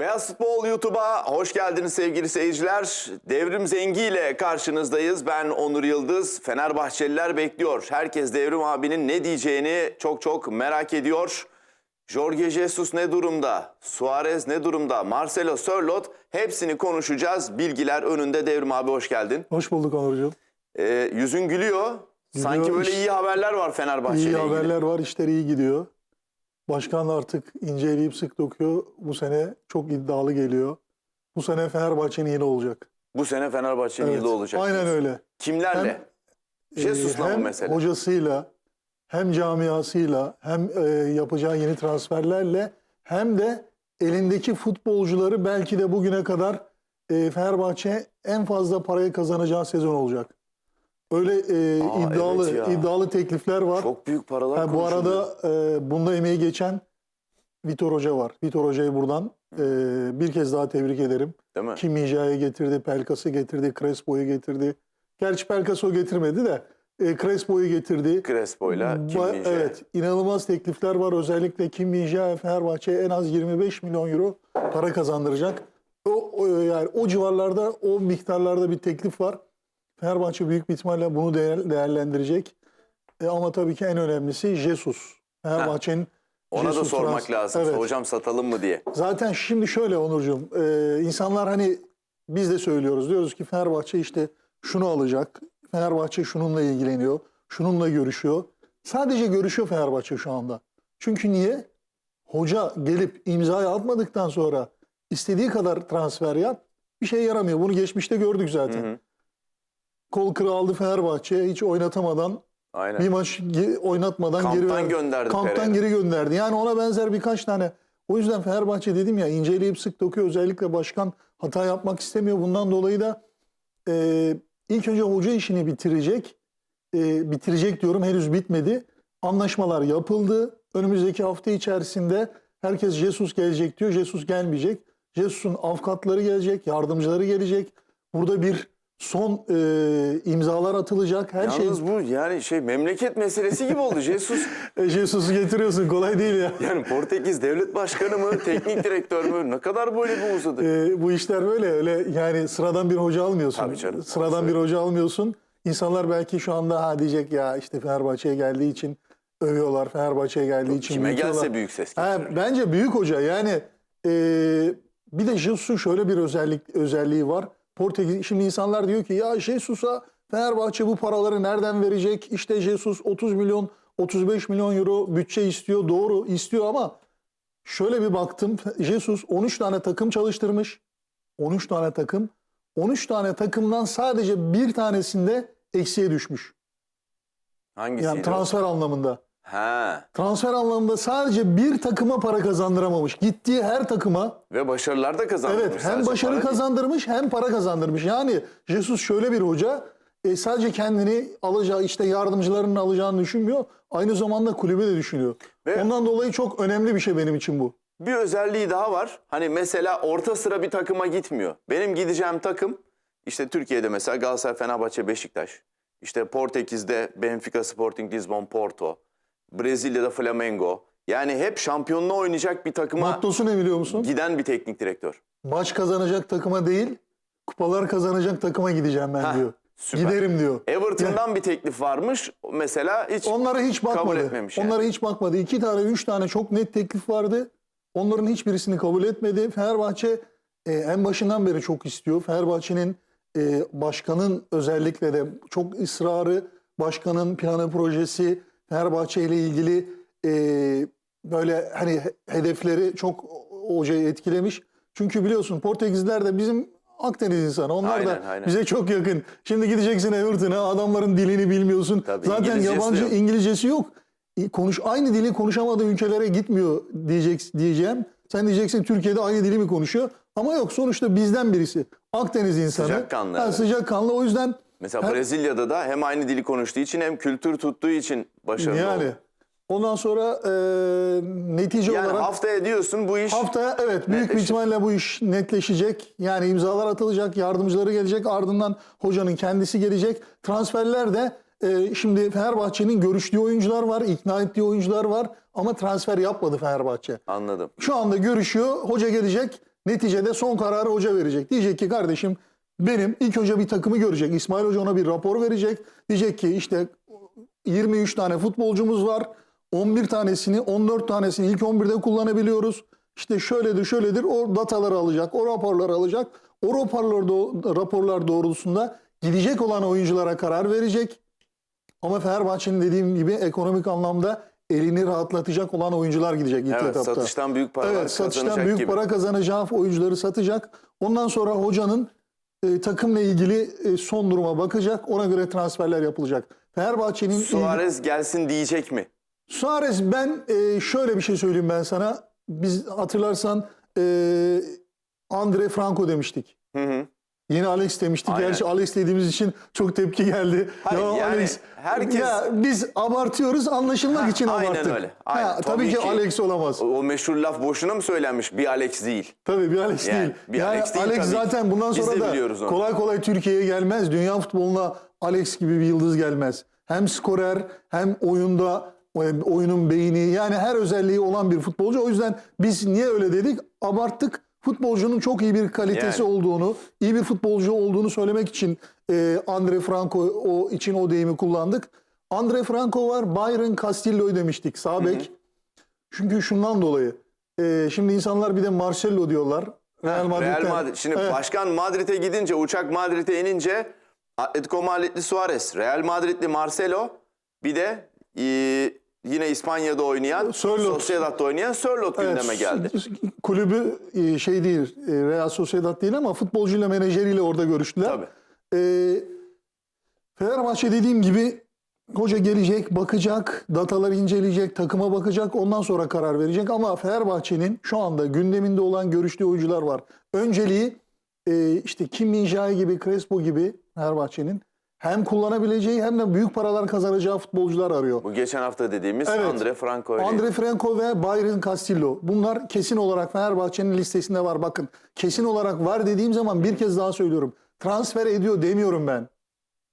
Beyaz Futbol YouTube'a hoş geldiniz sevgili seyirciler. Devrim Zengi ile karşınızdayız. Ben Onur Yıldız. Fenerbahçeliler bekliyor. Herkes Devrim abinin ne diyeceğini çok çok merak ediyor. Jorge Jesus ne durumda? Suarez ne durumda? Marcelo Sörloth hepsini konuşacağız. Bilgiler önünde Devrim abi hoş geldin. Hoş bulduk Onurcuğum. Ee, yüzün gülüyor. Sanki böyle iyi haberler var Fenerbahçe İyi ile ilgili. haberler var, işler iyi gidiyor. Başkan artık inceleyip sık dokuyor. Bu sene çok iddialı geliyor. Bu sene Fenerbahçe'nin yine olacak. Bu sene Fenerbahçe'nin Evet, yılı olacak. Aynen öyle. Kimlerle? Ee, Jesus'la mı hem mesela? hocasıyla, hem camiasıyla, hem e, yapacağı yeni transferlerle, hem de elindeki futbolcuları belki de bugüne kadar e, Fenerbahçe en fazla parayı kazanacağı sezon olacak. Öyle e, Aa, iddialı evet ya. iddialı teklifler var. Çok büyük paralar Ha, bu arada e, bunda emeği geçen Vitor Hoca var. Vitor Hoca'yı buradan e, bir kez daha tebrik ederim. Değil mi? Kim Mija'yı getirdi, Pelkas'ı getirdi, Crespo'yu getirdi. Gerçi Pelkas o getirmedi de e, Crespo'yu getirdi. Crespo'yla Kim Min-jae. Evet, inanılmaz teklifler var. Özellikle Kim Min-jae Fenerbahçe'ye en az 25 milyon euro para kazandıracak. O, o yani o civarlarda, o miktarlarda bir teklif var. Fenerbahçe büyük bir ihtimalle bunu değer- değerlendirecek. E, ama tabii ki en önemlisi Jesus. Fenerbahçe'nin Ona da Jesus sormak trans- lazım. Evet. Hocam satalım mı diye. Zaten şimdi şöyle Onurcuğum, e, insanlar hani biz de söylüyoruz. Diyoruz ki Fenerbahçe işte şunu alacak. Fenerbahçe şununla ilgileniyor. Şununla görüşüyor. Sadece görüşüyor Fenerbahçe şu anda. Çünkü niye? Hoca gelip imzayı atmadıktan sonra istediği kadar transfer yap bir şey yaramıyor. Bunu geçmişte gördük zaten. Hı hı. Kol kırı aldı Fenerbahçe hiç oynatamadan Aynen. bir maç oynatmadan geri Kamptan verdi. gönderdi Kamptan Pereira. geri gönderdi. Yani ona benzer birkaç tane. O yüzden Fenerbahçe dedim ya inceleyip sık dokuyor. Özellikle başkan hata yapmak istemiyor. Bundan dolayı da e, ilk önce hoca işini bitirecek. E, bitirecek diyorum henüz bitmedi. Anlaşmalar yapıldı. Önümüzdeki hafta içerisinde herkes Jesus gelecek diyor. Jesus gelmeyecek. Jesus'un avukatları gelecek, yardımcıları gelecek. Burada bir son e, imzalar atılacak. Her şey Yalnız bu yani şey memleket meselesi gibi oldu. Jesus E, Jesus'u getiriyorsun kolay değil ya. yani Portekiz devlet başkanı mı, teknik direktör mü? Ne kadar böyle bu uzadı? E, bu işler böyle öyle yani sıradan bir hoca almıyorsun. Tabii canım, Sıradan bir hoca almıyorsun. İnsanlar belki şu anda ha diyecek ya işte Fenerbahçe'ye geldiği için övüyorlar. Fenerbahçe'ye geldiği için Kime büyütüyorlar. gelse büyük ses Ha, getirir. bence büyük hoca yani e, bir de Jesus'un şöyle bir özellik özelliği var. Portekiz şimdi insanlar diyor ki ya Jesus'a Fenerbahçe bu paraları nereden verecek? İşte Jesus 30 milyon 35 milyon euro bütçe istiyor. Doğru istiyor ama şöyle bir baktım. Jesus 13 tane takım çalıştırmış. 13 tane takım. 13 tane takımdan sadece bir tanesinde eksiye düşmüş. Hangisiydi? Yani o? transfer anlamında. Ha. Transfer anlamında sadece bir takıma para kazandıramamış. Gittiği her takıma Ve başarılar da kazandırmış. evet hem sadece başarı para değil. kazandırmış hem para kazandırmış. Yani Jesus şöyle bir hoca e, sadece kendini alacağı işte yardımcılarının alacağını düşünmüyor. Aynı zamanda kulübü de düşünüyor. Ve- Ondan dolayı çok önemli bir şey benim için bu. Bir özelliği daha var. Hani mesela orta sıra bir takıma gitmiyor. Benim gideceğim takım işte Türkiye'de mesela Galatasaray, Fenerbahçe, Beşiktaş. İşte Portekiz'de Benfica, Sporting Lisbon, Porto. Brezilya'da Flamengo. Yani hep şampiyonluğu oynayacak bir takıma Mottosu ne biliyor musun? giden bir teknik direktör. Maç kazanacak takıma değil, kupalar kazanacak takıma gideceğim ben Hah, diyor. süper. Giderim diyor. Everton'dan bir teklif varmış. Mesela hiç Onlara hiç kabul bakmadı. etmemiş yani. Onlara hiç bakmadı. İki tane, üç tane çok net teklif vardı. Onların hiçbirisini kabul etmedi. Fenerbahçe e, en başından beri çok istiyor. Fenerbahçe'nin e, başkanın özellikle de çok ısrarı, başkanın planı projesi, Fenerbahçe ile ilgili e, böyle hani he- hedefleri çok hocayı etkilemiş. Çünkü biliyorsun Portekizliler de bizim Akdeniz insanı. Onlar Aynen, da aynen. bize çok yakın. Şimdi gideceksin Everton'a adamların dilini bilmiyorsun. Tabii, Zaten İngilizcesi yabancı yok. İngilizcesi yok. E, Konuş aynı dili konuşamadığı ülkelere gitmiyor diyecek diyeceğim. Sen diyeceksin Türkiye'de aynı dili mi konuşuyor? Ama yok sonuçta bizden birisi. Akdeniz insanı. Sıcakkanlı, Ha, evet. Sıcakkanlı o yüzden Mesela Her- Brezilya'da da hem aynı dili konuştuğu için hem kültür tuttuğu için başarılı yani oldu. ondan sonra e, netice Yani olarak haftaya diyorsun bu iş Haftaya evet büyük bir ihtimalle bu iş netleşecek. Yani imzalar atılacak, yardımcıları gelecek, ardından hocanın kendisi gelecek. Transferler de e, şimdi Fenerbahçe'nin görüştüğü oyuncular var, ikna ettiği oyuncular var ama transfer yapmadı Fenerbahçe. anladım. Şu anda görüşüyor, hoca gelecek. Neticede son kararı hoca verecek. Diyecek ki kardeşim benim ilk önce bir takımı görecek. İsmail Hoca ona bir rapor verecek. Diyecek ki işte 23 tane futbolcumuz var. 11 tanesini 14 tanesini ilk 11'de kullanabiliyoruz. İşte şöyledir şöyledir o dataları alacak. O raporları alacak. O raporlar, doğ- raporlar doğrultusunda gidecek olan oyunculara karar verecek. Ama Fenerbahçe'nin dediğim gibi ekonomik anlamda elini rahatlatacak olan oyuncular gidecek ilk Evet, etapta. satıştan büyük paralar Evet satıştan büyük gibi. para kazanacağı oyuncuları satacak. Ondan sonra hocanın e, takımla ilgili e, son duruma bakacak. Ona göre transferler yapılacak. Fenerbahçe'nin Suarez gelsin diyecek mi? Suarez ben e, şöyle bir şey söyleyeyim ben sana. Biz hatırlarsan e, Andre Franco demiştik. Hı hı. Yine Alex demiştik. Aynen. Gerçi Alex dediğimiz için çok tepki geldi. Hayır, yani herkes- Ya biz abartıyoruz anlaşılmak Ha, için aynen abarttık. öyle. Aynen. Ha, tabii, Tabii ki, ki. Alex olamaz. O, o meşhur laf boşuna mı söylenmiş? Bir Alex değil. Tabii bir Alex Yani değil. bir yani Alex değil tabii zaten bundan sonra da kolay kolay Türkiye'ye gelmez. Dünya futboluna Alex gibi bir yıldız gelmez. Hem skorer hem oyunda oyunun beyni yani her özelliği olan bir futbolcu. O yüzden biz niye öyle dedik? Abarttık. Futbolcunun çok iyi bir kalitesi Yani. olduğunu, iyi bir futbolcu olduğunu söylemek için e, Andre Franco o için o deyimi kullandık. Andre Franco var, Byron Castillo'yu demiştik sağ bek. Çünkü şundan dolayı. e, şimdi insanlar bir de Marcelo diyorlar. Real Madrid'den. Real Madrid. Şimdi Evet. başkan Madrid'e gidince, uçak Madrid'e inince Atletico Madrid'li Suarez, Real Madrid'li Marcelo, bir de e, yine İspanya'da oynayan, Sörloth. Sociedad'da oynayan Sörloth Evet, gündeme geldi. Kulübü e, şey değil, e, Real Sociedad değil ama futbolcuyla menajeriyle orada görüştüler. Tabii. E, Fenerbahçe dediğim gibi hoca gelecek, bakacak, dataları inceleyecek, takıma bakacak, ondan sonra karar verecek. Ama Fenerbahçe'nin şu anda gündeminde olan görüştüğü oyuncular var. Önceliği e, işte Kim Min-jae gibi, Crespo gibi Fenerbahçe'nin hem kullanabileceği hem de büyük paralar kazanacağı futbolcular arıyor. Bu geçen hafta dediğimiz Evet. Andre Franco. Andre Franco ve Byron Castillo. Bunlar kesin olarak Fenerbahçe'nin listesinde var. Bakın kesin olarak var dediğim zaman bir kez daha söylüyorum. Transfer ediyor demiyorum ben.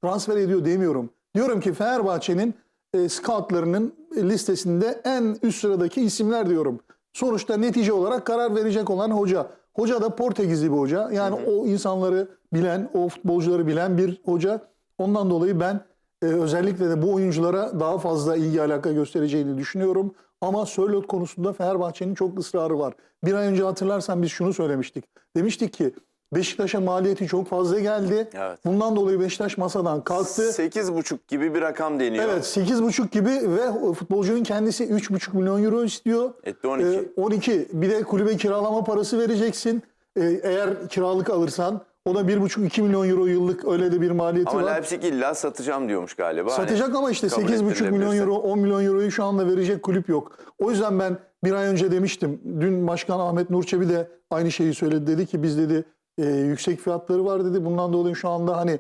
Transfer ediyor demiyorum. Diyorum ki Fenerbahçe'nin e, scoutlarının listesinde en üst sıradaki isimler diyorum. Sonuçta netice olarak karar verecek olan hoca. Hoca da Portekizli bir hoca. Yani o insanları bilen, o futbolcuları bilen bir hoca. Ondan dolayı ben e, özellikle de bu oyunculara daha fazla ilgi alaka göstereceğini düşünüyorum. Ama Sörloth konusunda Fenerbahçe'nin çok ısrarı var. Bir ay önce hatırlarsan biz şunu söylemiştik. Demiştik ki Beşiktaş'a maliyeti çok fazla geldi. Evet. Bundan dolayı Beşiktaş masadan kalktı. 8,5 gibi bir rakam deniyor. Evet 8,5 gibi ve futbolcunun kendisi 3,5 milyon euro istiyor. Etti 12. Ee, 12. Bir de kulübe kiralama parası vereceksin. Ee, eğer kiralık alırsan o da 1,5-2 milyon euro yıllık öyle de bir maliyeti Ama var. Leipzig illa satacağım diyormuş galiba. Hani Satacak ama işte kabul 8,5 milyon euro 10 milyon euroyu şu anda verecek kulüp yok. O yüzden ben bir ay önce demiştim. Dün Başkan Ahmet Nurçebi de aynı şeyi söyledi. Dedi ki biz dedi e, yüksek fiyatları var dedi. Bundan dolayı şu anda hani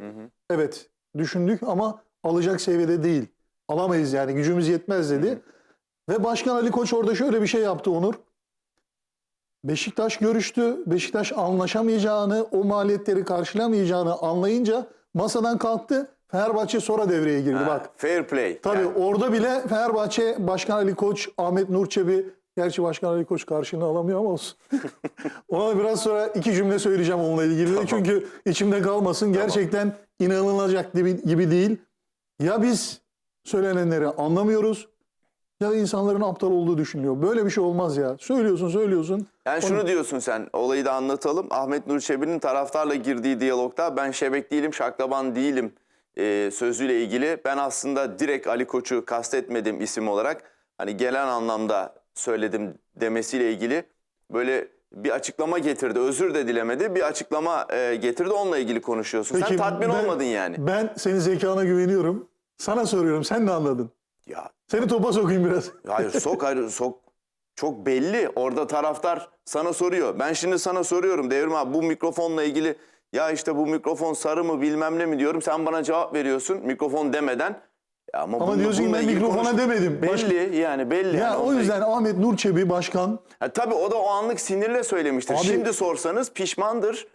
evet düşündük ama alacak seviyede değil. Alamayız yani gücümüz yetmez dedi. Ve Başkan Ali Koç orada şöyle bir şey yaptı Onur. Beşiktaş görüştü. Beşiktaş anlaşamayacağını, o maliyetleri karşılamayacağını anlayınca masadan kalktı. Fenerbahçe sonra devreye girdi. Ha, Bak Fair play. Tabii Yani orada bile Fenerbahçe Başkan Ali Koç, Ahmet Nurçebi, gerçi Başkan Ali Koç karşılığını alamıyor ama olsun. Ona biraz sonra iki cümle söyleyeceğim onunla ilgili. de. Çünkü içimde kalmasın. Gerçekten inanılacak gibi, gibi değil. Ya biz söylenenleri anlamıyoruz ya da insanların aptal olduğu düşünüyor. Böyle bir şey olmaz ya. Söylüyorsun söylüyorsun. Yani şunu diyorsun sen, olayı da anlatalım. Ahmet Nur Çebi'nin taraftarla girdiği diyalogda ben şebek değilim, şaklaban değilim e, sözüyle ilgili. Ben aslında direkt Ali Koç'u kastetmedim isim olarak. Hani gelen anlamda söyledim demesiyle ilgili böyle bir açıklama getirdi. Özür de dilemedi. Bir açıklama e, getirdi. Onunla ilgili konuşuyorsun. sen Peki, tatmin ben- olmadın yani. Ben senin zekana güveniyorum. Sana soruyorum. Sen ne anladın? Ya Seni topa sokayım biraz. Hayır sok hayır sok. Çok belli. Orada taraftar sana soruyor. Ben şimdi sana soruyorum Devrim abi bu mikrofonla ilgili ya işte bu mikrofon sarı mı bilmem ne mi diyorum. Sen bana cevap veriyorsun mikrofon demeden. Ya ama Ama diyorsun ki ben ilgili mikrofona konuş- demedim. Belli yani belli. Ya yani o yüzden Ahmet Nurçebi başkan Ha, tabii o da o anlık sinirle söylemiştir. Abi- Şimdi sorsanız pişmandır.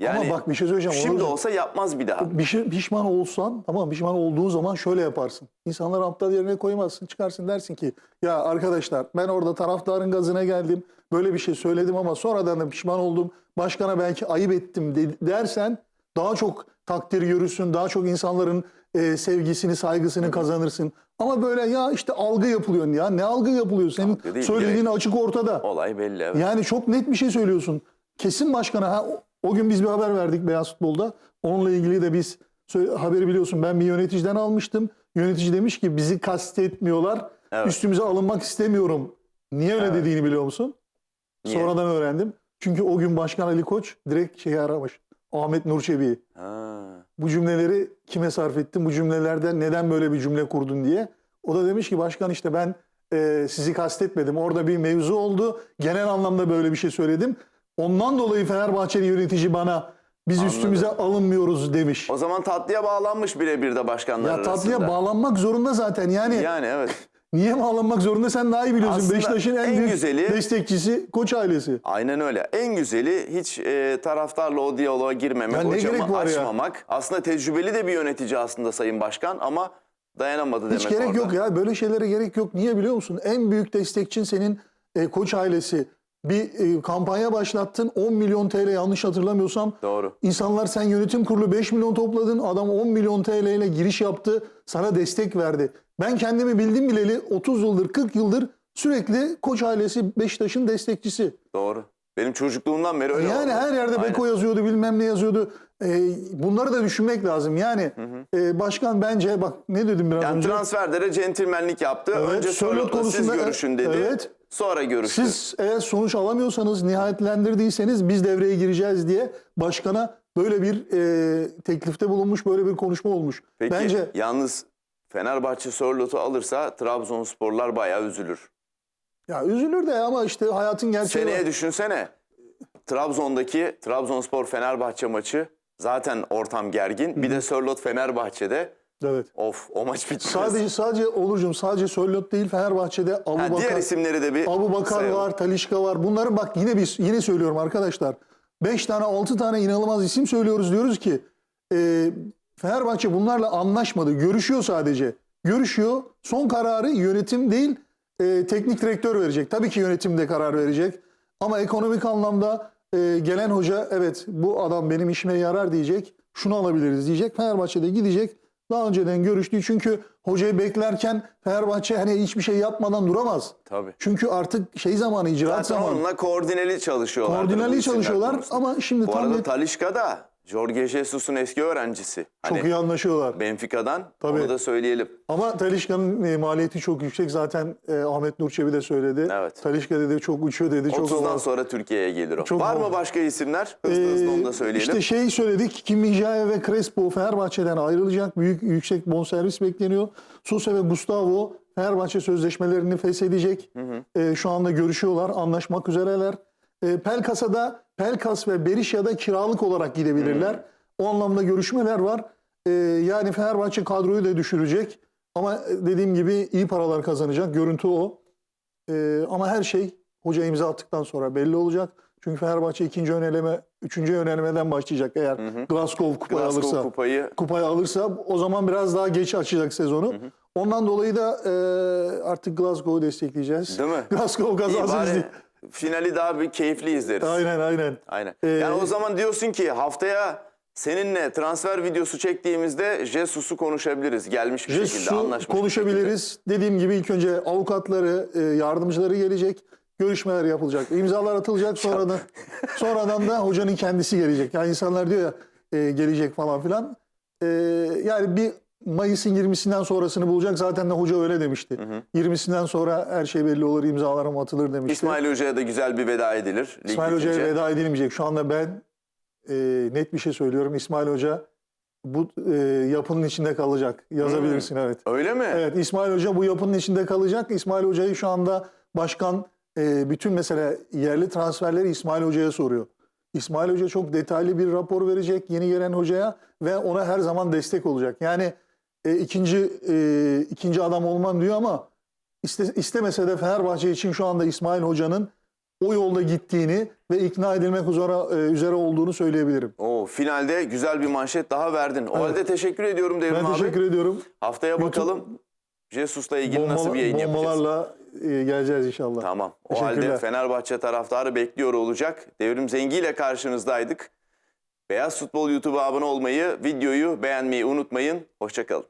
Yani Ama bak bir şey söyleyeceğim. Şimdi olsa yapmaz bir daha. Bir şey, pişman olsan tamam pişman olduğun zaman şöyle yaparsın. İnsanları aptal yerine koymazsın. Çıkarsın dersin ki ya arkadaşlar ben orada taraftarın gazına geldim. Böyle bir şey söyledim ama sonradan da pişman oldum. Başkana belki ayıp ettim de- dersen daha çok takdir görürsün. Daha çok insanların e, sevgisini, saygısını kazanırsın. Ama böyle ya işte algı yapılıyor. Ya ne algı yapılıyor? Senin Algı değil, söylediğin açık ortada. Olay belli. Evet. Yani çok net bir şey söylüyorsun. Kesin başkana ha, o- gün biz bir haber verdik Beyaz Futbol'da. Onunla ilgili de biz haberi biliyorsun ben bir yöneticiden almıştım. Yönetici demiş ki bizi kastetmiyorlar. Evet. Üstümüze alınmak istemiyorum. Niye öyle Evet. dediğini biliyor musun? Niye? Sonradan öğrendim. Çünkü o gün Başkan Ali Koç direkt şeyi aramış. Ahmet Nur Çebi'yi. Bu cümleleri kime sarf ettin? Bu cümlelerden neden böyle bir cümle kurdun diye. O da demiş ki başkan işte ben e, sizi kastetmedim. Orada bir mevzu oldu. Genel anlamda böyle bir şey söyledim. Ondan dolayı Fenerbahçeli yönetici bana biz Anladım. üstümüze alınmıyoruz demiş. O zaman tatlıya bağlanmış birebir de başkanlar Ya tatlıya arasında. bağlanmak zorunda zaten. Yani Yani evet. niye bağlanmak zorunda sen daha iyi biliyorsun. Aslında Beşiktaş'ın en, en büyük güzeli- destekçisi Koç ailesi. Aynen öyle. En güzeli hiç e, taraftarla o diyaloğa girmemek, o camı var ya? açmamak. Aslında tecrübeli de bir yönetici aslında Sayın Başkan ama dayanamadı demek Hiç gerek orada. yok ya. Böyle şeylere gerek yok. Niye biliyor musun? En büyük destekçin senin e, Koç ailesi. Bir e, kampanya başlattın. 10 milyon TL yanlış hatırlamıyorsam. Doğru. İnsanlar sen yönetim kurulu 5 milyon topladın. Adam 10 milyon TL ile giriş yaptı. Sana destek verdi. Ben kendimi bildim bileli 30 yıldır 40 yıldır sürekli Koç ailesi Beşiktaş'ın destekçisi. Doğru. Benim çocukluğumdan beri öyle Yani oldu. her yerde Aynen. Beko yazıyordu bilmem ne yazıyordu. Ee, bunları da düşünmek lazım. Yani e, başkan bence bak ne dedim biraz Yani önce. transferde de centilmenlik yaptı. Evet, Önce Sörloth Sörloth'la siz konusunda- görüşün dedi. Evet. Sonra görüştü. Siz eğer sonuç alamıyorsanız, nihayetlendirdiyseniz biz devreye gireceğiz diye başkana böyle bir e, teklifte bulunmuş, böyle bir konuşma olmuş. Peki Bence yalnız Fenerbahçe Sörloth'u alırsa Trabzonsporlar bayağı üzülür. ya üzülür de ama işte hayatın gerçeği Seneye var. düşünsene. Trabzon'daki Trabzonspor Fenerbahçe maçı zaten ortam gergin. Bir de Sörloth Fenerbahçe'de. Evet. Of o maç bitmez. Sadece sadece Olurcum sadece Sörloth değil Fenerbahçe'de Abu Ha, diğer Bakar, isimleri de bir Abu Bakar sayalım. var, Talişka var. Bunları bak yine biz yine söylüyorum arkadaşlar. 5 tane 6 tane inanılmaz isim söylüyoruz diyoruz ki e, Fenerbahçe bunlarla anlaşmadı. Görüşüyor sadece. Görüşüyor. Son kararı yönetim değil e, teknik direktör verecek. Tabii ki yönetim de karar verecek. Ama ekonomik anlamda e, gelen hoca evet bu adam benim işime yarar diyecek. Şunu alabiliriz diyecek. Fenerbahçe'de gidecek. Daha önceden görüştü. Çünkü hocayı beklerken Fenerbahçe hani hiçbir şey yapmadan duramaz. Tabii. Çünkü artık şey zamanı, icraat Zaten zamanı. onunla koordineli çalışıyorlar. Koordineli çalışıyorlar ama şimdi Bu tam arada net- Talişka da Jorge Jesus'un eski öğrencisi. çok Hani iyi anlaşıyorlar. Benfica'dan Tabii. onu da söyleyelim. Ama Talişka'nın e, maliyeti çok yüksek. Zaten e, Ahmet Nur Çebi de söyledi. Evet. Talişka dedi çok uçuyor dedi. Çok 30'dan havalı. sonra Türkiye'ye gelir o. Çok Var mı havalı. başka isimler? Hızlı hızlı onu da Ee, söyleyelim. İşte şey söyledik. Kim Min-jae ve Crespo Fenerbahçe'den ayrılacak. Büyük yüksek bonservis bekleniyor. Sosa ve Gustavo Fenerbahçe sözleşmelerini feshedecek. Ee, şu anda görüşüyorlar. Anlaşmak üzereler. Ee, Pelkas'a Pelkas ve Berisha'da kiralık olarak gidebilirler. O anlamda görüşmeler var. Ee, yani Fenerbahçe kadroyu da düşürecek. Ama e, dediğim gibi iyi paralar kazanacak. Görüntü o. Ee, ama her şey hoca imza attıktan sonra belli olacak. Çünkü Fenerbahçe ikinci öneleme, üçüncü önelemeden başlayacak eğer Glasgow kupayı Glasgow alırsa. kupayı Kupayı alırsa o zaman biraz daha geç açacak sezonu. Ondan dolayı da e, artık Glasgow'u destekleyeceğiz. Değil mi? Glasgow iyi kazansın bari diye. Finali daha bir keyifli izleriz. Aynen aynen. Aynen. Ee, yani o zaman diyorsun ki haftaya seninle transfer videosu çektiğimizde Jesus'u konuşabiliriz. Gelmiş bir şekilde Jesus'u anlaşmış. bir konuşabiliriz. Dediğim gibi ilk önce avukatları, e, yardımcıları gelecek. Görüşmeler yapılacak. imzalar atılacak. Sonradan sonradan da hocanın kendisi gelecek. Yani insanlar diyor ya e, gelecek falan filan. E, yani bir Mayıs'ın 20'sinden sonrasını bulacak. Zaten de hoca öyle demişti. 20'sinden sonra her şey belli olur, imzalar mı atılır demişti. İsmail Hoca'ya da güzel bir veda edilir. Lig İsmail Hoca'ya veda edilmeyecek. Şu anda ben e, net bir şey söylüyorum. İsmail Hoca bu e, yapının içinde kalacak. Yazabilirsin evet. Öyle mi? Evet İsmail Hoca bu yapının içinde kalacak. İsmail Hoca'yı şu anda başkan e, bütün mesela yerli transferleri İsmail Hoca'ya soruyor. İsmail Hoca çok detaylı bir rapor verecek yeni gelen hocaya ve ona her zaman destek olacak. Yani e, ikinci e, ikinci adam olmam diyor ama iste, istemese de Fenerbahçe için şu anda İsmail Hoca'nın o yolda gittiğini ve ikna edilmek üzere, e, üzere olduğunu söyleyebilirim. Oo, finalde güzel bir manşet daha verdin. O Evet. halde teşekkür ediyorum Devrim Ben abi. teşekkür ediyorum. Haftaya YouTube- bakalım Jesus'la ilgili nasıl Bombala- bir yayın yapacağız. bombalarla e, geleceğiz inşallah. Tamam. O halde. Fenerbahçe taraftarı bekliyor olacak. Devrim Zengi ile karşınızdaydık. Beyaz Futbol YouTube'a abone olmayı, videoyu beğenmeyi unutmayın. Hoşçakalın.